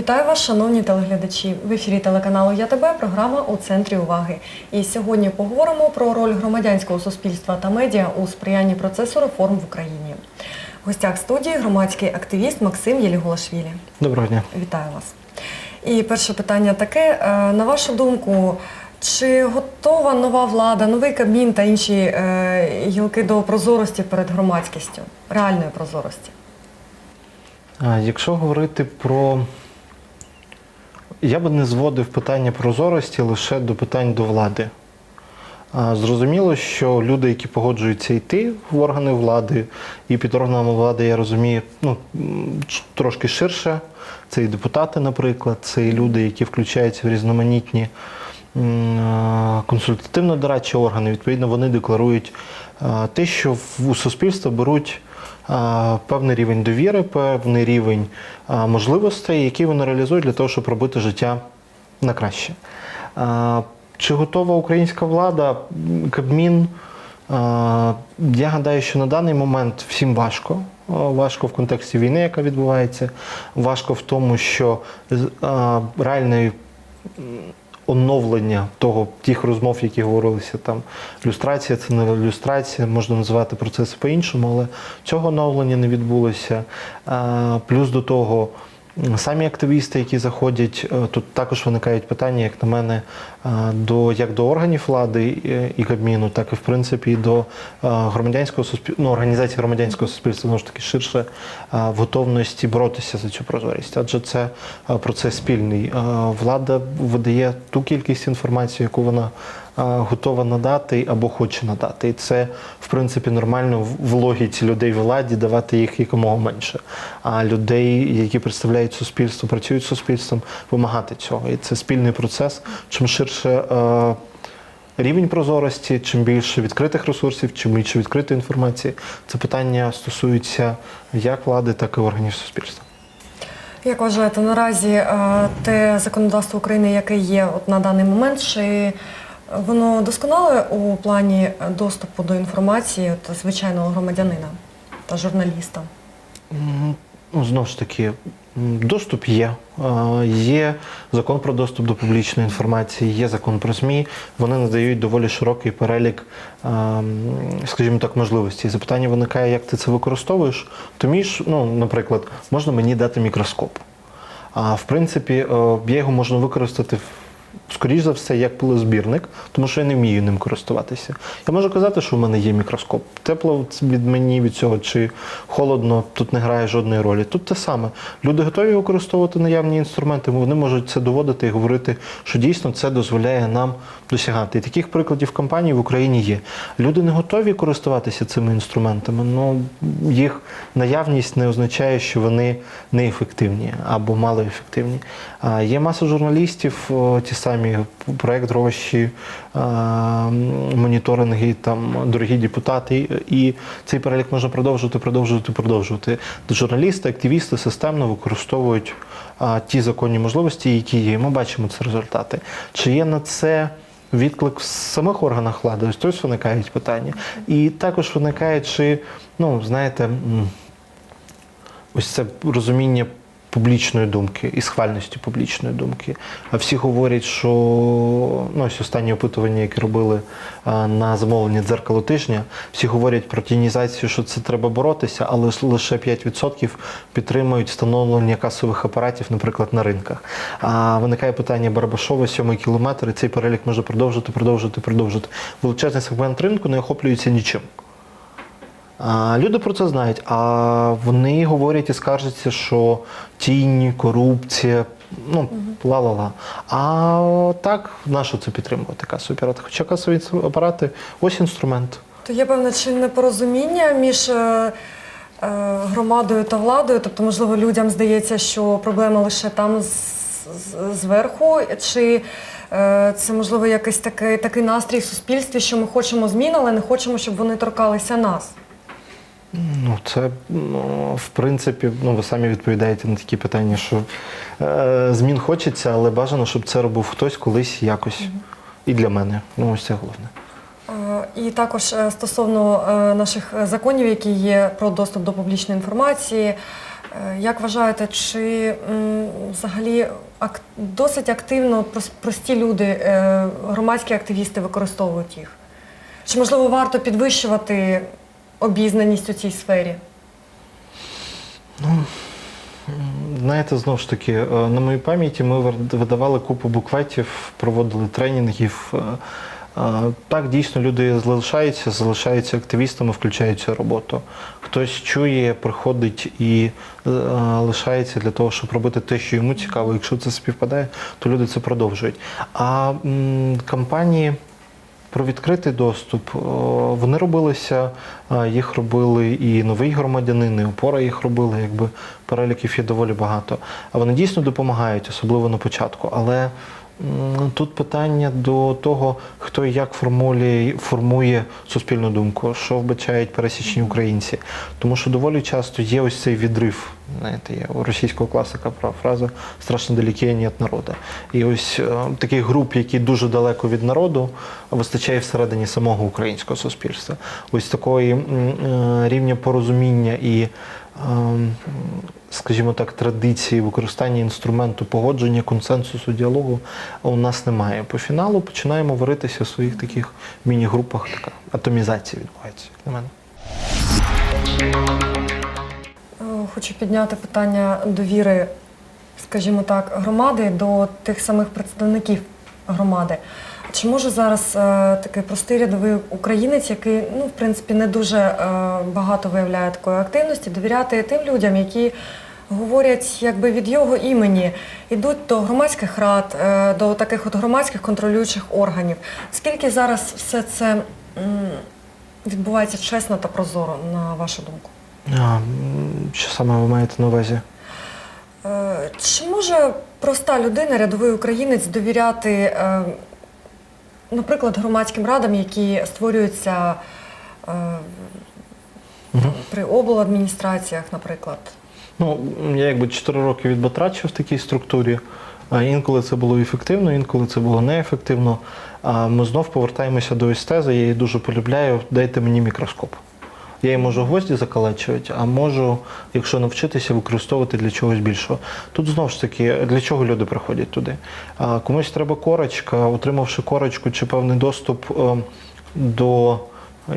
Вітаю вас, шановні телеглядачі. В ефірі телеканалу Я тебе програма у центрі уваги. І сьогодні поговоримо про роль громадянського суспільства та медіа у сприянні процесу реформ в Україні. В гостях студії громадський активіст Максим Єліголашвілі. Доброго дня. Вітаю вас. І перше питання таке: Е, на вашу думку, чи готова нова влада, новий кабмін та інші е, гілки до прозорості перед громадськістю, реальної прозорості? Якщо говорити про. Я би не зводив питання прозорості лише до питань до влади. Зрозуміло, що люди, які погоджуються йти в органи влади, і під органами влади, я розумію, ну, трошки ширше. Це і депутати, наприклад, це і люди, які включаються в різноманітні консультативно-дорадчі органи. Відповідно, вони декларують те, що у суспільства беруть певний рівень довіри, певний рівень можливостей, які вони реалізують для того, щоб робити життя на краще. Чи готова українська влада? Кабмін? Я гадаю, що на даний момент всім важко. Важко в контексті війни, яка відбувається, важко в тому, що реальної оновлення того, тих розмов, які говорилися там. Люстрація це не люстрація, можна називати процеси по-іншому, але цього оновлення не відбулося. Плюс до того. Самі активісти, які заходять, е, тут також виникають питання, як на мене, до як до органів влади е, і Кабміну, так і в принципі до е, громадянського суспільства, ну, організації громадянського суспільства, знову ж таки ширше е, в готовності боротися за цю прозорість. Адже це е, процес спільний. Е, Влада видає ту кількість інформації, яку вона е, готова надати або хоче надати. І це, в принципі, нормально в логіці людей в владі давати їх якомога менше. А людей, які представляють суспільство, працюють з суспільством, вимагати цього. І це спільний процес. Чим ширше. Е, Рівень прозорості, чим більше відкритих ресурсів, чим більше відкритої інформації, це питання стосується як влади, так і органів суспільства. Як вважаєте, наразі е, те законодавство України, яке є от на даний момент, чи воно досконале у плані доступу до інформації от, звичайного громадянина та журналіста? Ну, знову ж таки, доступ є. Є закон про доступ до публічної інформації, є закон про ЗМІ. Вони надають доволі широкий перелік, скажімо так, можливостей. Запитання виникає, як ти це використовуєш. То між, ну, наприклад, можна мені дати мікроскоп. А в принципі, е, я його можна використати скоріш за все, як пилозбірник, тому що я не вмію ним користуватися. Я можу казати, що в мене є мікроскоп. Тепло від мені від цього чи холодно, тут не грає жодної ролі. Тут те саме. Люди готові використовувати наявні інструменти, вони можуть це доводити і говорити, що дійсно це дозволяє нам досягати. І таких прикладів компаній в Україні є. Люди не готові користуватися цими інструментами. Ну їх наявність не означає, що вони неефективні або малоефективні. Є маса журналістів, ті самі проект гроші, моніторинги, там дорогі депутати, і цей перелік можна продовжувати, продовжувати, продовжувати. Журналісти, активісти системно використовують ті законні можливості, які є. Ми бачимо це результати. Чи є на це? Відклик в самих органах влади, ось тут виникають питання. І також виникає, чи, ну, знаєте, ось це розуміння публічної думки і схвальності публічної думки. А всі говорять, що ну, ось останні опитування, які робили на замовлення дзеркало тижня, всі говорять про тінізацію, що це треба боротися, але лише 5% підтримують встановлення касових апаратів, наприклад, на ринках. А виникає питання Барабашова, сьомий кілометр, і цей перелік може продовжити, продовжити, продовжити. Величезний сегмент ринку не охоплюється нічим. Люди про це знають, а вони говорять і скаржаться, що тінь, корупція, ну ла-ла-ла. А так, на що це підтримувати касові апарати? Хоча касові апарати ось інструмент. То є певне чи непорозуміння між е, е, громадою та владою, тобто, можливо, людям здається, що проблема лише там зверху, чи е, це можливо якийсь такий, такий настрій в суспільстві, що ми хочемо змін, але не хочемо, щоб вони торкалися нас. Ну, це ну, в принципі, ну ви самі відповідаєте на такі питання, що е, змін хочеться, але бажано, щоб це робив хтось колись якось. І для мене. Ну, ось це головне. Е, І також е, стосовно е, наших законів, які є про доступ до публічної інформації, Як вважаєте, чи взагалі досить активно прос- прості люди, громадські активісти використовують їх? Чи можливо варто підвищувати обізнаність у цій сфері? Ну, Знаєте, знову ж таки, е, на моїй пам'яті ми видавали купу букветів, проводили тренінгів. Е, е, Так, дійсно, люди залишаються, залишаються активістами, включаються в роботу. Хтось чує, приходить і е, лишається для того, щоб робити те, що йому цікаво. Якщо це співпадає, то люди це продовжують. А м, кампанії. Про відкритий доступ. Вони робилися, їх робили і новий громадянин, і опора їх робили, якби переліків є доволі багато. А вони дійсно допомагають, особливо на початку. Але тут питання до того, хто і як формує, формує суспільну думку, що вбачають пересічні українці. Тому що доволі часто є ось цей відрив. Знаєте, є у російського класика про фраза страшно далекі від народу. І ось е, таких груп, які дуже далеко від народу, вистачає всередині самого українського суспільства. Ось такої е, рівня порозуміння і, скажімо так, традиції використання інструменту погодження, консенсусу, діалогу у нас немає. По фіналу починаємо варитися в своїх таких міні-групах. Така атомізація відбувається, як на мене. Е, Хочу підняти питання довіри, скажімо так, громади до тих самих представників громади. Чи може зараз е, такий простий рядовий українець, який ну, в принципі не дуже е, багато виявляє такої активності, довіряти тим людям, які говорять якби від його імені, йдуть до громадських рад, е, до таких от громадських контролюючих органів. Скільки зараз все це м, відбувається чесно та прозоро, на вашу думку? А, м, що саме ви маєте на увазі? Е, Чи може проста людина, рядовий українець, довіряти, е, наприклад, громадським радам, які створюються е, угу. при обладміністраціях, наприклад? Ну, я якби 4 роки відбатрачив в такій структурі. Інколи це було ефективно, інколи це було неефективно. А ми знов повертаємося до естези. Я її дуже полюбляю. Дайте мені мікроскоп. Я її можу гвозді закалачувати, а можу, якщо навчитися, використовувати для чогось більшого. Тут знову ж таки, для чого люди приходять туди? Комусь треба корочка, отримавши корочку чи певний доступ е, до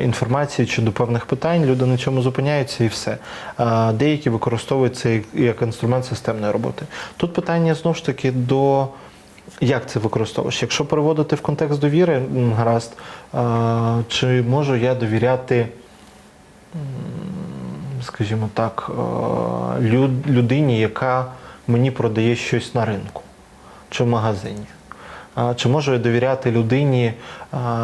інформації чи до певних питань, люди на цьому зупиняються і все. Деякі використовують це як- інструмент системної роботи. Тут питання знову ж таки до. Як це використовуєш? Якщо переводити в контекст довіри, гаразд, чи можу я довіряти, скажімо так, е, людині, яка мені продає щось на ринку чи в магазині? Чи можу я довіряти людині,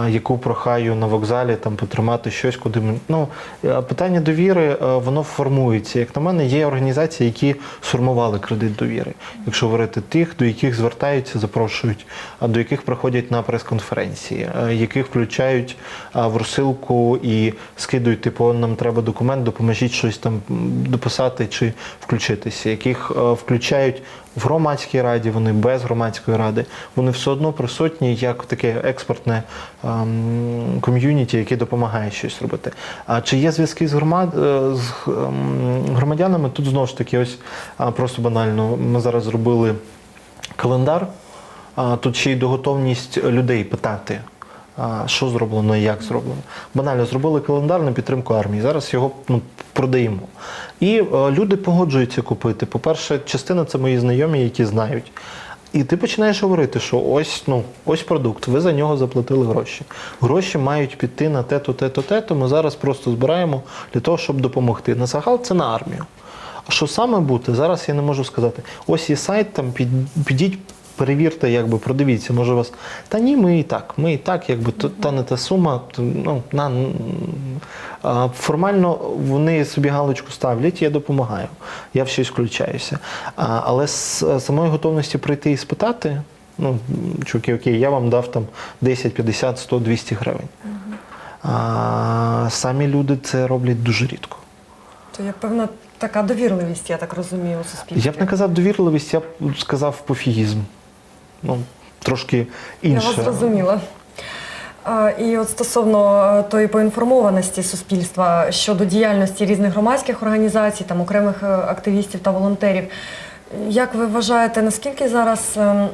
яку прохаю на вокзалі там потримати щось, куди мені. Ну, е, питання довіри е, воно формується. Як на мене, є організації, які сформували кредит довіри. Якщо говорити тих, до яких звертаються, запрошують, до яких приходять на прес-конференції, е, яких включають в розсилку і скидують, типу, нам треба документ, допоможіть щось там дописати чи включитися, яких включають в громадській раді, вони без громадської ради, вони все одно присутні як таке експертне ем, ком'юніті, яке допомагає щось робити. А чи є зв'язки з, громад, е, з ем, громадянами? Тут знову ж таки, ось просто банально. Ми зараз зробили календар. Тут ще й доготовність людей питати, що зроблено і як зроблено. Банально зробили календар на підтримку армії. Зараз його ну, продаємо. І е, люди погоджуються купити. По-перше, частина це мої знайомі, які знають. І ти починаєш говорити, що ось ну ось продукт, ви за нього заплатили гроші. Гроші мають піти на те-то, те-то, те-то. Ми зараз просто збираємо для того, щоб допомогти. На загал це на армію. А що саме бути, зараз я не можу сказати. Ось є сайт, там під- підіть, перевірте, якби продивіться, може у вас. Та ні, ми і так. Ми і так, якби то, та не та сума. То, ну, на, а, формально вони собі галочку ставлять, я допомагаю. Я в щось включаюся. А, але з самої готовності прийти і спитати. Ну, чуваки, окей, я вам дав там 10, 50, 100, 200 гривень. А, самі люди це роблять дуже рідко. То є певна така довірливість, я так розумію, у суспільстві. Я б не казав довірливість, я б сказав пофігізм. Ну, трошки інше. Я вас зрозуміла. І от стосовно е, тої поінформованості суспільства щодо діяльності різних громадських організацій, там окремих е, активістів та волонтерів, як ви вважаєте, наскільки зараз е,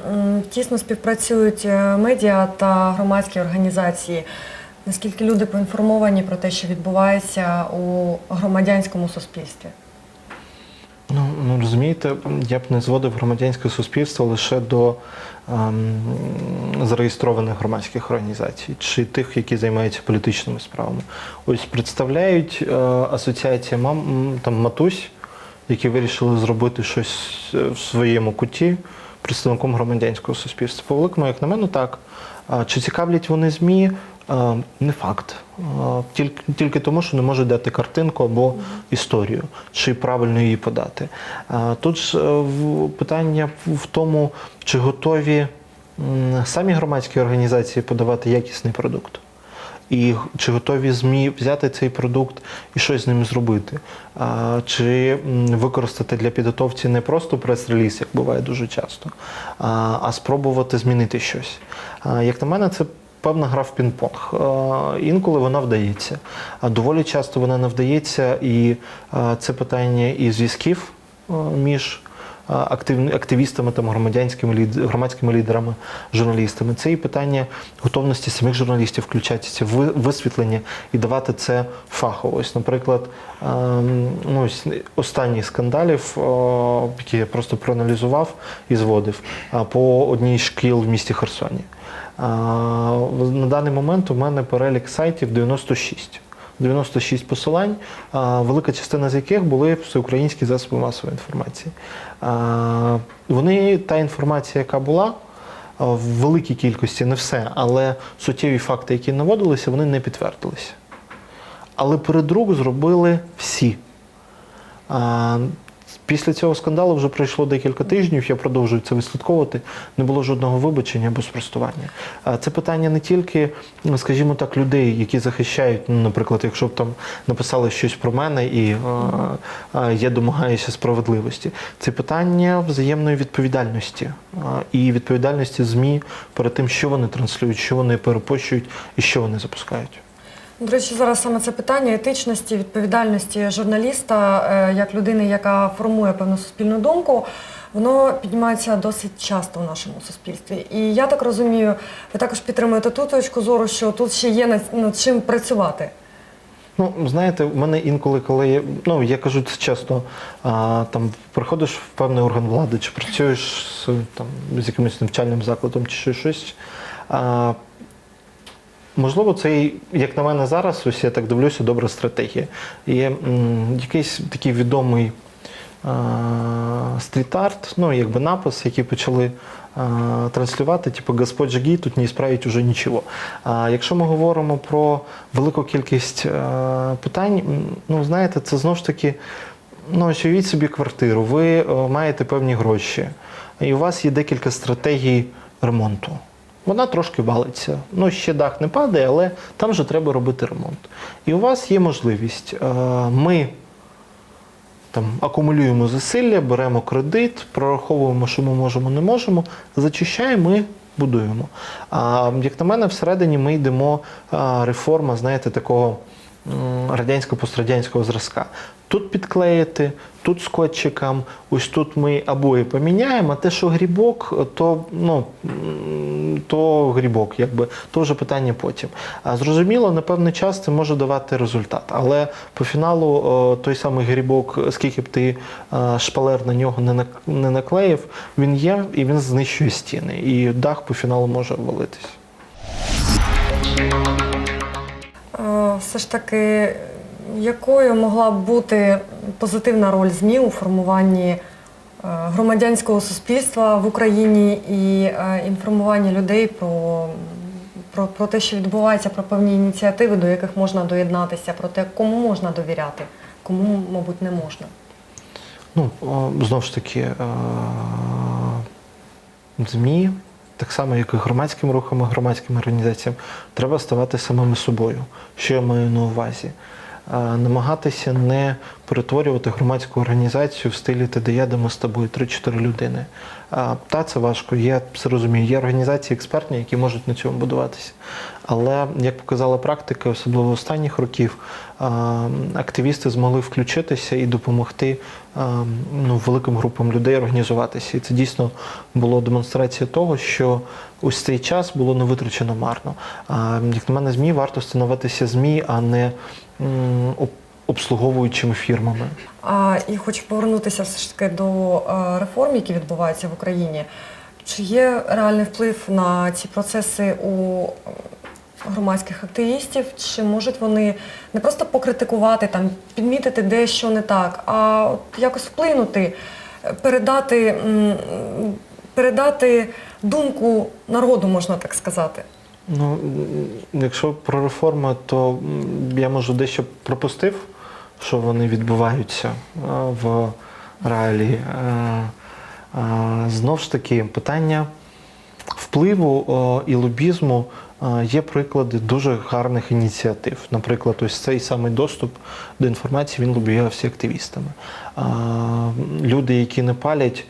тісно співпрацюють е, медіа та громадські організації? Наскільки люди поінформовані про те, що відбувається у громадянському суспільстві? Ну, ну розумієте, я б не зводив громадянське суспільство лише до ем, зареєстрованих громадських організацій чи тих, які займаються політичними справами. Ось представляють е, асоціація мам там матусь, які вирішили зробити щось е, в своєму куті представником громадянського суспільства. По великому, як на мене, так. Чи цікавлять вони ЗМІ? Не факт. Тільки, тільки тому, що не можуть дати картинку або історію, чи правильно її подати. Тут ж е, питання в тому, чи готові самі громадські організації подавати якісний продукт. І чи готові ЗМІ взяти цей продукт і щось з ним зробити? А, чи використати для підготовці не просто прес-реліз, як буває дуже часто, а, а спробувати змінити щось. А, як на мене, це певна гра в пінг-понг. Інколи вона вдається, а доволі часто вона не вдається, і це питання і зв'язків між активістами, там, громадянськими громадськими лідерами, журналістами. Це і питання готовності самих журналістів включатися в висвітлення і давати це фахово. Ось, наприклад, ем, ну, ось останній скандалів, які я просто проаналізував і зводив по одній шкіл в місті Херсоні. На даний момент у мене перелік сайтів 96. 96 посилань, велика частина з яких були всеукраїнські засоби масової інформації. Вони, та інформація, яка була, в великій кількості не все, але суттєві факти, які наводилися, вони не підтвердилися. Але передрук зробили всі. А, Після цього скандалу вже пройшло декілька тижнів, я продовжую це вислідковувати. Не було жодного вибачення або спростування. А Це питання не тільки, скажімо так, людей, які захищають, ну, наприклад, якщо б там написали щось про мене і е, е, я домагаюся справедливості. Це питання взаємної відповідальності е, і відповідальності ЗМІ перед тим, що вони транслюють, що вони перепощують і що вони запускають. До речі, зараз саме це питання етичності, відповідальності журналіста, е, як людини, яка формує певну суспільну думку, воно піднімається досить часто в нашому суспільстві. І я так розумію, ви також підтримуєте ту точку зору, що тут ще є над, чим працювати. Ну, знаєте, в мене інколи, коли я, ну я кажу це часто, а, там приходиш в певний орган влади, чи працюєш з, там, з якимось навчальним закладом, чи щось. А, можливо, це, як на мене, зараз, ось я так дивлюся, добра стратегія. Є якийсь такий відомий стріт-арт, ну, якби напис, який почали транслювати, типу Господь Жагі, тут не ісправить уже нічого. А якщо ми говоримо про велику кількість питань, ну знаєте, це знову ж таки. Ну, ось уявіть собі квартиру, ви е, маєте певні гроші, і у вас є декілька стратегій ремонту. Вона трошки валиться. Ну, ще дах не падає, але там же треба робити ремонт. І у вас є можливість. е, Ми там акумулюємо зусилля, беремо кредит, прораховуємо, що ми можемо, не можемо, зачищаємо і будуємо. А як на мене, всередині ми йдемо реформа, знаєте, такого м, радянсько-пострадянського зразка. Тут підклеїти, тут скотчиком, ось тут ми обої поміняємо, а те, що грібок, то, ну, то грібок, якби, то вже питання потім. А зрозуміло, на певний час це може давати результат. Але по фіналу той самий грібок, скільки б ти е, шпалер на нього не наклеїв, він є і він знищує стіни. І дах по фіналу може обвалитись. Все ж таки, якою могла б бути позитивна роль ЗМІ у формуванні е, громадянського суспільства в Україні і е, інформуванні людей про, про, про те, що відбувається, про певні ініціативи, до яких можна доєднатися, про те, кому можна довіряти, кому, мабуть, не можна. Ну, знову ж таки, е, ЗМІ, так само, як і громадським рухам, і громадським організаціям, треба ставати самими собою. Що я маю на увазі? Намагатися не перетворювати громадську організацію в стилі ТДЯ, де ми з тобою 3-4 людини. Та це важко. Я все розумію. Є організації експертні, які можуть на цьому будуватися. Але як показала практика, особливо останніх років, активісти змогли включитися і допомогти ну, великим групам людей організуватися. І це дійсно було демонстрація того, що ось цей час було не витрачено марно. Як на мене, ЗМІ варто становитися ЗМІ, а не обслуговуючими фірмами. І хочу повернутися все ж таки до реформ, які відбуваються в Україні. Чи є реальний вплив на ці процеси у громадських активістів? Чи можуть вони не просто покритикувати, там, підмітити де що не так, а от якось вплинути, е, передати, передати думку народу, можна так сказати? Ну, якщо про реформи, то я може дещо пропустив, що вони відбуваються е, в реалії. Е, е, Знов ж таки, питання впливу і лобізму є приклади дуже гарних ініціатив. Наприклад, ось цей самий доступ до інформації він лобіювався активістами. Люди, які не палять.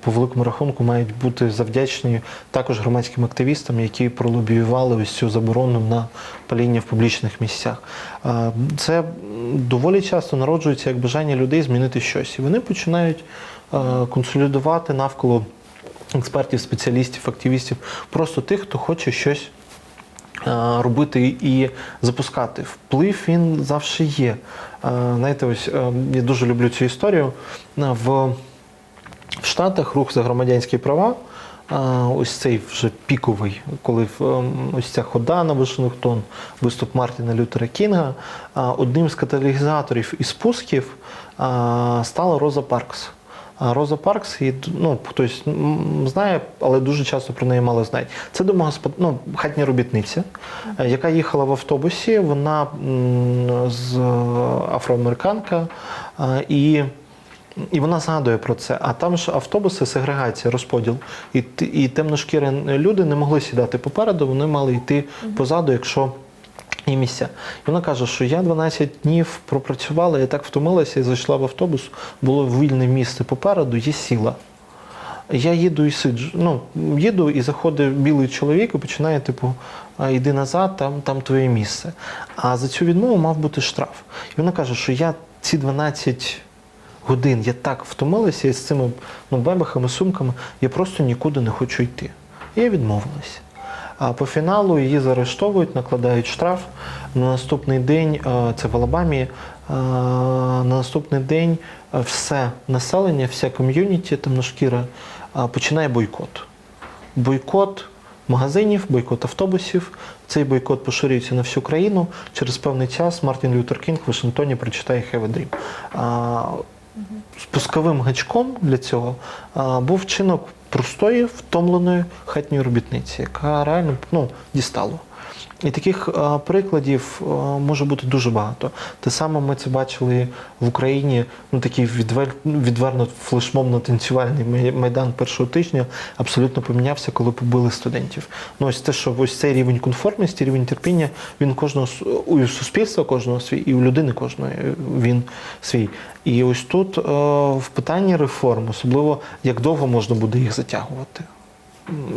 По великому рахунку мають бути завдячні також громадським активістам, які пролобіювали ось цю заборону на паління в публічних місцях. Це доволі часто народжується як бажання людей змінити щось. І вони починають консолідувати навколо експертів, спеціалістів, активістів, просто тих, хто хоче щось е, робити і запускати. Вплив він завжди є. Е, Знаєте, ось е, я дуже люблю цю історію. В, Штатах рух за громадянські права. Ось цей вже піковий, коли е, ось ця хода на Вашингтон, виступ Мартіна Лютера Кінга, одним з каталізаторів і спусків стала Роза Паркс. Роза Паркс, і, ну, хтось знає, але дуже часто про неї мало знають. Це домогоспод... ну, хатня робітниця, е, яка їхала в автобусі. Вона з е, афроамериканка, е, і, і вона згадує про це. А там ж автобуси, сегрегація, розподіл. І, і темношкірі люди не могли сідати попереду, вони мали йти позаду, якщо і місця. І вона каже, що я 12 днів пропрацювала, я так втомилася і зайшла в автобус, було вільне місце попереду, я сіла. Я їду і сиджу. Ну, їду, і заходить білий чоловік і починає, типу, йди назад, там, там твоє місце. А за цю відмову мав бути штраф. І вона каже, що я ці 12 годин я так втомилася і з цими ну, бебехами, сумками, я просто нікуди не хочу йти. І я відмовилася. А по фіналу її заарештовують, накладають штраф. На наступний день, е, це в Алабамі, е, на наступний день е, все населення, вся ком'юніті темношкіра починає бойкот. Бойкот магазинів, бойкот автобусів. Цей бойкот поширюється на всю країну. Через певний час Мартін Лютер Кінг в Вашингтоні прочитає Have a Dream. Спусковим гачком для цього був вчинок простої, втомленої хатньої робітниці, яка реально ну, дістало. І таких а, прикладів а, може бути дуже багато. Те саме ми це бачили в Україні. Ну такий відвер... відверно флешмобно-танцювальний майдан першого тижня абсолютно помінявся, коли побили студентів. Ну ось те, що ось цей рівень конформності, рівень терпіння, він кожного у суспільства кожного свій, і у людини кожної він свій. І ось тут е, в питанні реформ, особливо як довго можна буде їх затягувати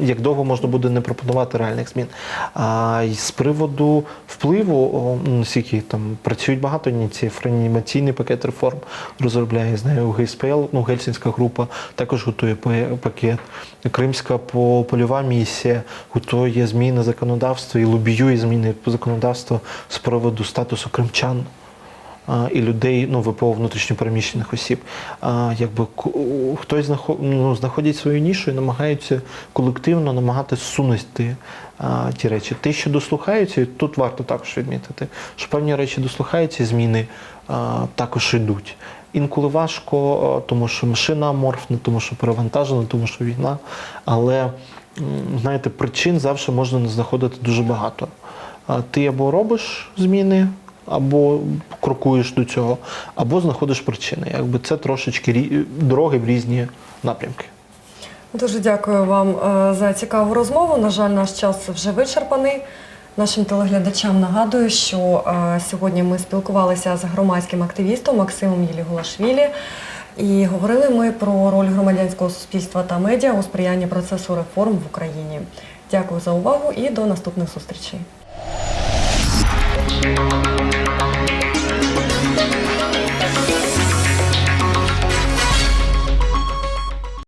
як довго можна буде не пропонувати реальних змін. А з приводу впливу, ну, наскільки там працюють багато ініціатив, реанімаційний пакет реформ розробляє, знаю, ГСПЛ, ну, Гельсінська група також готує пакет. Кримська по- польова місія готує зміни законодавства і лобіює зміни законодавства з приводу статусу кримчан і людей, ну, ВПО внутрішньопереміщених осіб. Якби хтось ну, знаходить свою нішу і намагаються колективно намагатися сунути ті речі. Те, що дослухаються, і тут варто також відмітити, що певні речі дослухаються, і зміни також йдуть. Інколи важко, тому що машина аморфна, тому що перевантажена, тому що війна. Але знаєте, причин завжди можна знаходити дуже багато. Ти або робиш зміни, або крокуєш до цього, або знаходиш причини. Якби це трошечки рі- дороги в різні напрямки. Дуже дякую вам е, за цікаву розмову. На жаль, наш час вже вичерпаний. Нашим телеглядачам нагадую, що е, сьогодні ми спілкувалися з громадським активістом Максимом Єлігулашвілі. І говорили ми про роль громадянського суспільства та медіа у сприянні процесу реформ в Україні. Дякую за увагу і до наступних зустрічей.